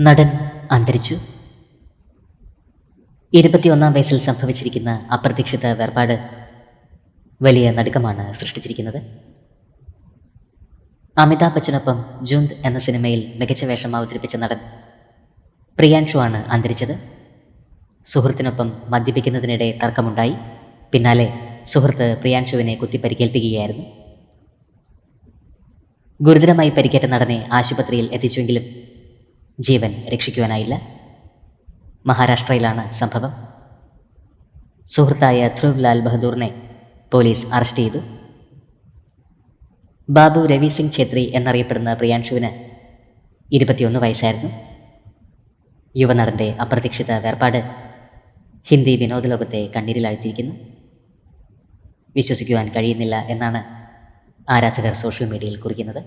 നടൻ അന്തരിച്ചു. ഇരുപത്തിയൊന്നാം വയസ്സിൽ സംഭവിച്ചിരിക്കുന്ന അപ്രതീക്ഷിത വേർപാട് വലിയ നടുക്കമാണ് സൃഷ്ടിച്ചിരിക്കുന്നത്. അമിതാഭ് ബച്ചനൊപ്പം ജുന്ദ് എന്ന സിനിമയിൽ മികച്ച വേഷം അവതരിപ്പിച്ച നടൻ പ്രിയാൻഷു ആണ് അന്തരിച്ചത്. സുഹൃത്തിനൊപ്പം മദ്യപിക്കുന്നതിനിടെ തർക്കമുണ്ടായി. പിന്നാലെ സുഹൃത്ത് പ്രിയാൻഷുവിനെ കുത്തിപ്പരിക്കേൽപ്പിക്കുകയായിരുന്നു. ഗുരുതരമായി പരിക്കേറ്റ നടനെ ആശുപത്രിയിൽ എത്തിച്ചുവെങ്കിലും ജീവൻ രക്ഷിക്കുവാനായില്ല. മഹാരാഷ്ട്രയിലാണ് സംഭവം. സുഹൃത്തായ ധ്രുവ് ലാൽ ബഹദൂറിനെ പോലീസ് അറസ്റ്റ് ചെയ്തു. ബാബു രവി സിംഗ് ഛേത്രി എന്നറിയപ്പെടുന്ന പ്രിയാൻഷുവിന് ഇരുപത്തിയൊന്ന് വയസ്സായിരുന്നു. യുവനടന്റെ അപ്രതീക്ഷിത വേർപാട് ഹിന്ദി വിനോദ ലോകത്തെ കണ്ണീരിലാഴ്ത്തിയിരിക്കുന്നു. വിശ്വസിക്കുവാൻ കഴിയുന്നില്ല എന്നാണ് ആരാധകർ സോഷ്യൽ മീഡിയയിൽ കുറിക്കുന്നത്.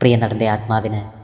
പ്രിയ നടന്റെ ആത്മാവിന്